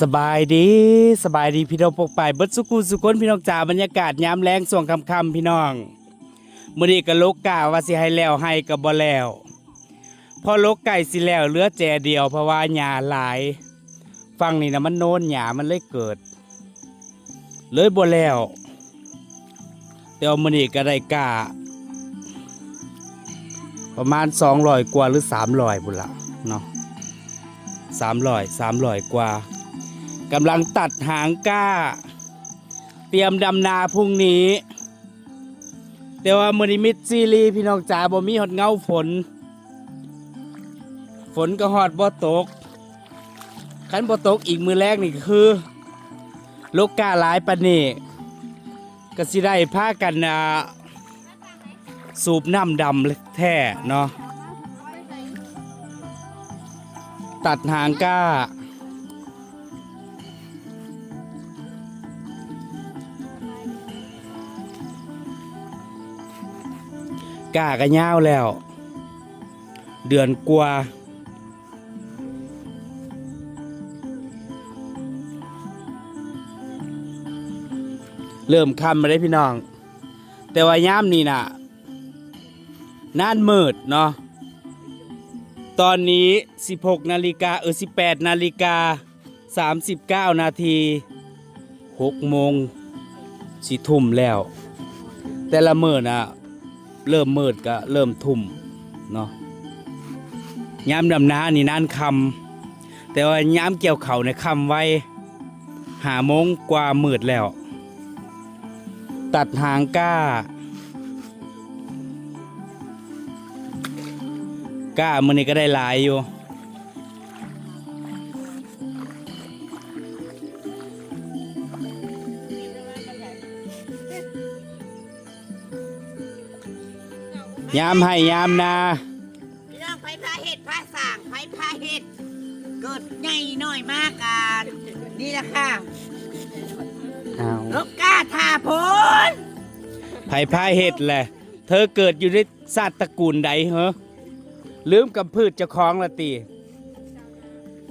สบายดีสบายดีพี่น้องปกไปเบิดสุกูสุคนพี่น้องจ๋าบรรยากาศยามแรงส่วงค่ำพี่น้องมื้อนี้ก็ลกกาว่าสิให้แล้วให้ก็บ่แล้วพอลกไก่สิแล้วเหลือแจเดียวเพราะว่าหญ้าหลายฟังนี่นะมันโน้นหญ้ามันเลยเกิด เลยบ่แล้วแต่ว่ามื้อนี้ก็ได้กาประมาณ200กว่าหรือ300พุ่นละเนาะสามร้อยสามร้อยกว่า กำลังตัดหางก้า เตรียมดำนาพรุ่งนี้แต่ว่ามือนิมิตซีรีพี่น้องจ๋าบ่มีหอดเงาฝน ฝนก็หอดบ่ตกขันบ่ตกอีกมือแรกนี่คือโลกกาหลายปานนี่ก็สิได้พากันอ่าสูบน้ำดำแท้เนาะตัดหางก้า ก้าก็ยาวแล้ว เดือนกว่าเริ่มคำมาได้พี่น้อง แต่ว่าย่ามนี่น่ะน่านมืดเนาะตอนนี้ 16 นาฬิกาเออ 18 นาฬิกา 39 นาที6โมงสิทุ่มแล้ว แต่ละมือน่ะ เริ่มมืดก็เริ่มทุ่มเนาะยามดำนานี่นานคำแต่ว่ายามเกี่ยวเขาในคำไว้หาโมงกว่ามืดแล้ว ตัดหางก้า ก้ามันนี่ก็ได้หลายอยู่ ยามให้ยามนาพี่น้องไผพาเห็ดพาสร้างไผพาเห็ดเกิดใหญ่น้อยมากกันนี่แหละค่ะอ้าวลูกกาทาพลไผ่พายเห็ดแหละ เธอเกิดอยู่ในศาสตร์ตระกูลใดเหรอลืมกับพืชเจ้าของละตี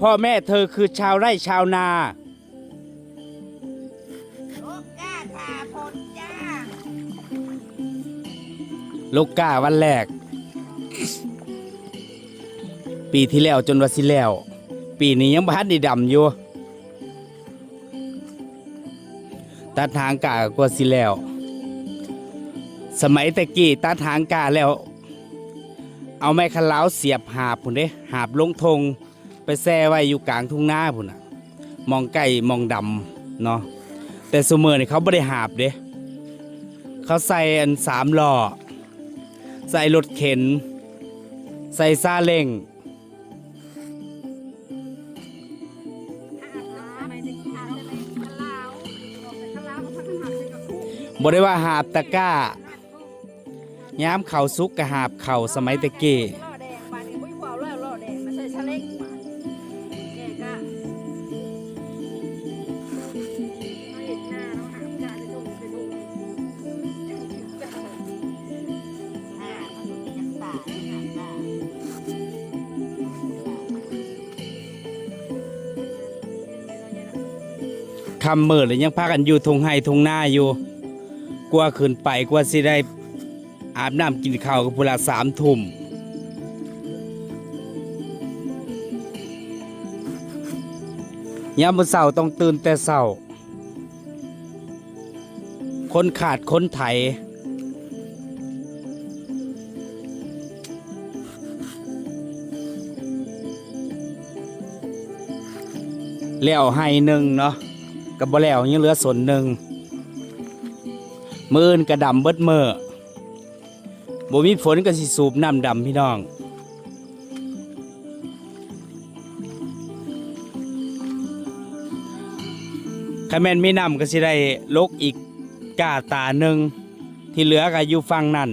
พ่อแม่เธอคือชาวไร่ชาวนา ลูกก้าวันแรก ปีที่แล้วจนว่าสิแล้ว ปีนี้ยังพัดไดีดำอยู่ตัดทางกากว่าสิแล้ว สมัยตะกี้ตัดทางกาแล้ว เอาไม้ขลาวเสียบหาบพุ่นเด้หาบลงทงไปแซ่ไว้อยู่กลางทุ่งนาพุ่นน่ะมองไก่มองดำเนาะแต่สมือนี่เขาไม่ได้หาบเด้เขาใส่อันสามล้อ ใส่รถเข็น ใส่ซาเล้งบ่ได้ว่าหาบตะก้าย้ำเข่าซุกกะหาบเข่าสมัยตะกี้ คำเมิดเลยยังพากันอยู่ทงไห้ทงหน้าอยู่กว่าขึ้นไปกว่าสิได้อาบน้ำกินข้าวกับพุลาสามทุ่มยามมื้อเช้าต้องตื่นแต่เช้าคนขาดคนไถ แล้วให้หนึ่งเนาะ กับบ่แล้วยังเหลือส่วนหนึ่งมือนกระดำเบิดเมือบ่มีฝนก็สิสูบน้ำดำพี่น้องคแมนมีน้ำก็สิได้ลกอีกกาตาหนึ่งที่เหลือก็อยู่ฝั่งนั่น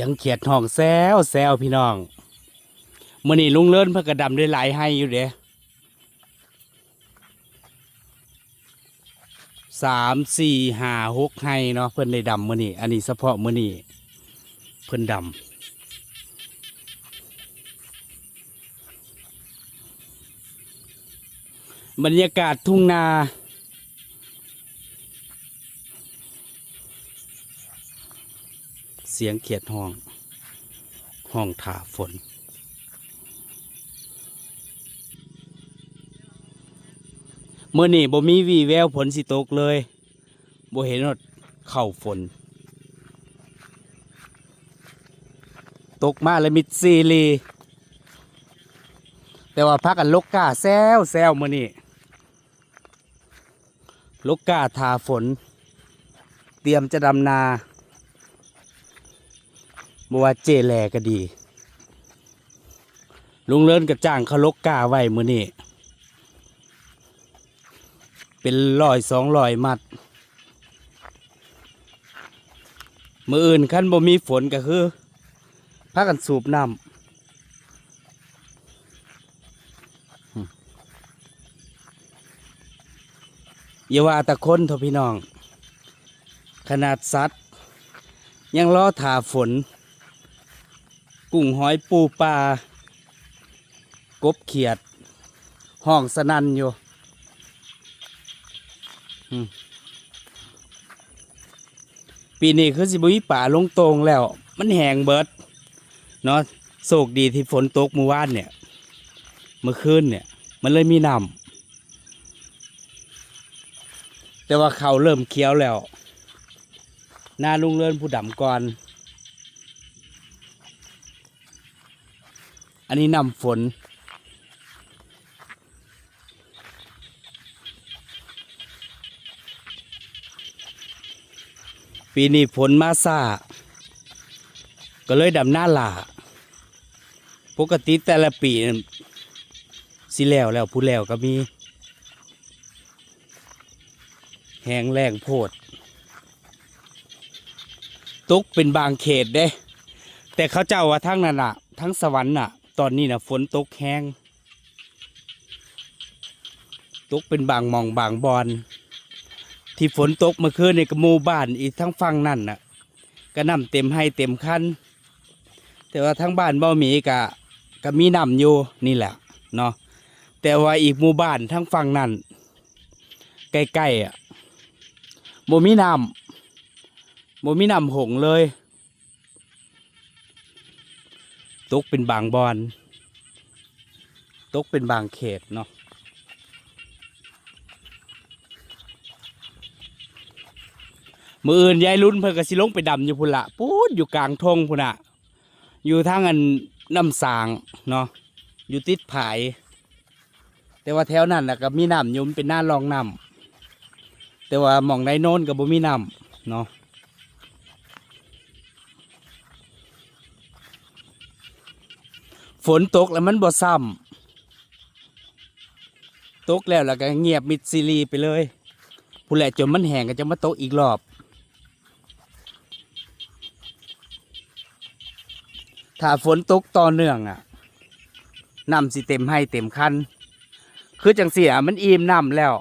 สียงเขียดห้องแซวแซวพี่น้องมื่อนี้ลุงเลินเพื่อกระดำด้หลายให้อยู่เด้สามสี่ห้าหกให้เนาะเพิ่อนได้ดำมื่อนี้อันนี้เฉพาะมื่อนี้เพิ่อนดำบรรยากาศทุ่งนา สียงเขียดห้อง ห้องถ่าฝน เมื่อนี่บ่มีวีแววฝนสิตกเลยบ่เห็นว่าเข้าฝน ตกมาแล้วมิดซีรีแต่ว่าพักกันลกกาแซวแซวมื่อนี่ลกกาทาฝน เตรียมจะดำนา บว่าเจแลก็ดี ลุงเลินกับจ้างเขาลกกาไว้มือนี่เป็นร้อยสองร้อยมัด มืออื่นขั้นบ่มีฝนก็คือพากันสูบน้ำอย่าว่าแต่คนเถอพี่น้อง ขนาดสัตว์ ยังรอถาฝน กุ้งหอยปูปลากบเขียด ห้องสนันอยู่ปีนี้คือสิบุยป่าลงตรงแล้ว มันแหงเบิดเนาะโศกดีที่ฝนตกเมื่อวานเนี่ย เมื่อคืนเนี่ย มันเลยมีน้ำแต่ว่าเขาเริ่มเคี้ยวแล้ว หน้าลุงเลินผู้ดำก่อน อันนี้นำฝน ปีนี้ฝนมาซาก็เลยดำหน้าหลาปกติแต่ละปีสิแล้วแล้วผู้แล้วก็มี แหงแรงโพดตกเป็นบางเขตเด้ แต่เขาเจ้าว่าทั้งนั้นน่ะทั้งสวรรค์น่ะ ตอนนี้นะฝนตกแห้งตกเป็นบางมองบางบอน ที่ฝนตกเมื่อคืนในกหมู่บ้านอีกทั้งฝั่งนั่นน่ะก็น้ำเต็มให้เต็มคันแต่ว่าทั้งบ้านเบ้าหมีกะก็มีน้ำอยู่นี่แหละเนาะแต่ว่าอีกหมู่บ้านทั้งฝั่งนั่นใกล้ๆอะบ่มีน้ำบ่มีน้ำหงเลย ตกเป็นบางบอน ตกเป็นบางเขตเนาะมืออื่นยายรุ่นเพิ่นก็สิลงไปดำอยู่พุ่นละปูดอยู่กลางทงพุ่นอะอยู่ทางอันน้ำสางเนาะอยู่ติดผาย แต่ว่าแถวนั้นน่ะก็มีน้ำยู่มเป็นหน้ารองน้ำแต่ว่าหมองในโน้นก็บ่มีน้ำเนาะ ฝนตกแล้วมันบ่ซ้ำตกแล้วแล้วก็เงียบมิดซีรีไปเลยผู้แหละจนมันแห้งก็จะมาตกอีกรอบถ้าฝนตกต่อเนื่องอะน้ำสิเต็มให้เต็มคันคือจังเสียมันอิ่มน้ำแล้ว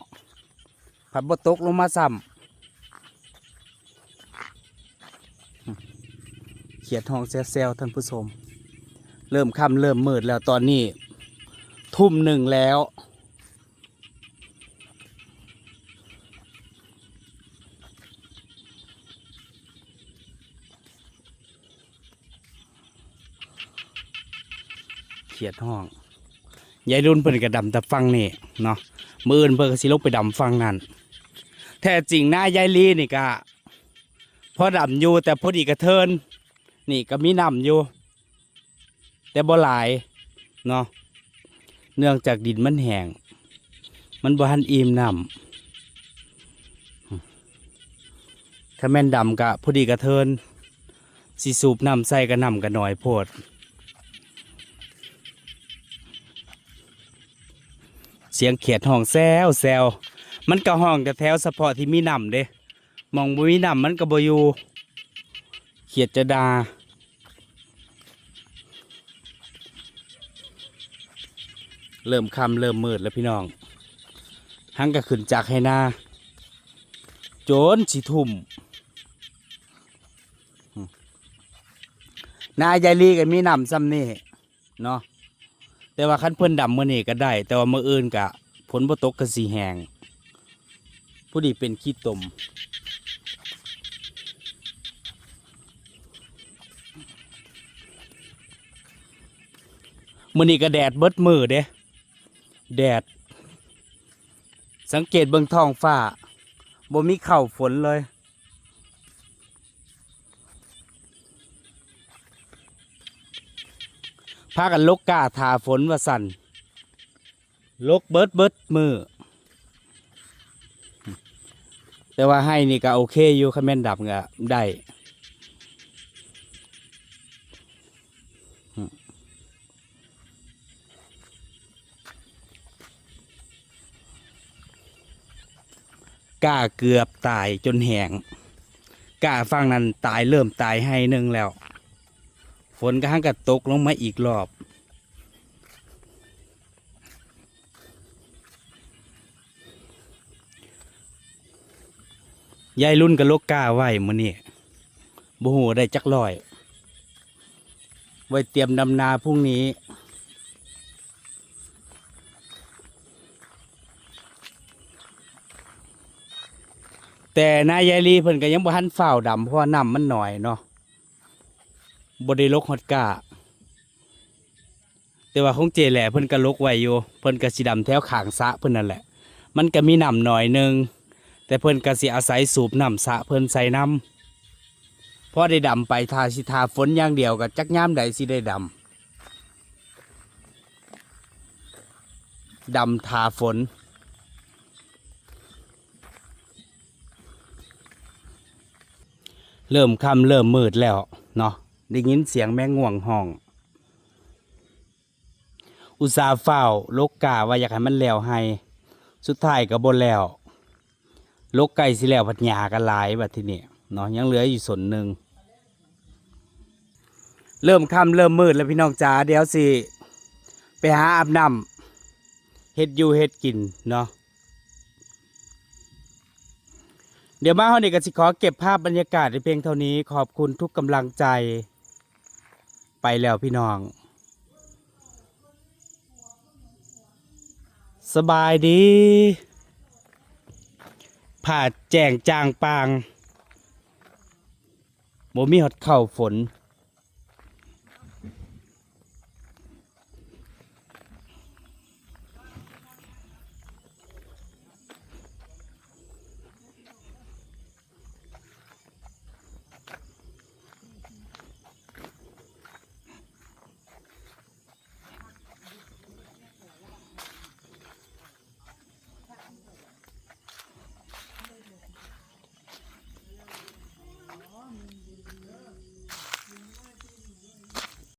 ผัดบ่ตกลงมาซ้ำเขียดห้องแซวๆท่านผู้ชม เริ่มค่ำเริ่มมืดแล้วตอนนี้ ทุ่มหนึ่งแล้ว เขียดห้องยายรุ่นเพิ่นก็ดำแต่ฟังนี่เนาะมืออื่นเพิ่นก็สิลงไปดำฟังนั่นแท้จริงหน้ายายลีนี่ก็พอดำอยู่แต่พอดีกระเทินนี่ก็มีนำอยู่ แต่บ่หลายเนาะเนื่องจากดินมันแห้งมันบ่ทันอิ่มน้ำถ้าแม่นดำก็พอดีกระเทินสิสูบน้ำใส่ก็น้ำก็น้อยโพดเสียงเขียดห้องแซวแซวมันก็ห้องแต่แถวเฉพาะที่มีน้ำเด้มองบ่มีน้ำมันก็บ่อยู่เขียดจะดา เริ่มค่ำเริ่มมืดแล้วพี่น้องหังก็ขึ้นจากให้นาโจนสิทุ่มนายายลีก็มีนำซ้ำนี่เนาะแต่ว่าคันเพิ่นดำมื้อนี้ก็ได้ แต่ว่ามืออื่นก็ฝนบ่ตกก็สิแหงผู้ดีเป็นขี้ตมมื้อนี้ก็แดดเบิดมือเด้ แดด สังเกตเบิ่งท้องฟ้าบ่มีเข่าฝนเลย พากันลกกาทาฝนว่าสั่นลกเบิดเบิดมือ แต่ว่าให้นี่ก็โอเคอยู่คะแม่นดับก็ได้ กาเกือบตายจนแหงกาฟังนั้นตายเริ่มตายให้หนึ่งแล้ว ฝนก็หังกระตกลงมาอีกรอบยายรุ่นกับโลกกาไว้มื้อนี้บ่ฮู้ได้จักร้อย ไว้เตรียมดำนาพรุ่งนี้ แต่นายยายลีเพิ่นก็ยังบ่ทันฝ้าวดำเพราะว่าน้ำมันหน่อยเนาะบ่ได้ลกฮอดกาแต่ว่าของเจแหละเพิ่นก็ลกไว้อยู่เพิ่นก็สิดำแถวข้างสระเพิ่นนั่นแหละ มันก็มีน้ำหน่อยหนึงแต่เพิ่นก็สิอาศัยสูบน้ำสระเพิ่นใส่น้ำพอได้ดำไปทาสิทาฝนอย่างเดียวก็จักยามใดสิได้ดำดำทาฝน เริ่มค่ำเริ่มมืดแล้วเนาะได้ยินเสียงแมงง่วงห้อง อุตสาห์เฝ้าลกกาว่าอยากให้มันแล้วให้ สุดท้ายก็บ่แล้วลกไก่สิแล้วพัดหยากันหลายบัดทีนี้เนาะยังเหลืออยู่ส่วนหนึ่งเริ่มค่ำเริ่มมืดแล้วพี่น้องจ๋าเดี๋ยวสิ ไปหาอาบน้ำเฮ็ดอยู่เฮ็ดกินเนาะ เดี๋ยวมาเฮานี่ก็สิขอเก็บภาพบรรยากาศในเพียงเท่านี้ ขอบคุณทุกกำลังใจ ไปแล้วพี่น้อง สบายดีผ่าแจงจางปางโมมีหอดเข่าฝน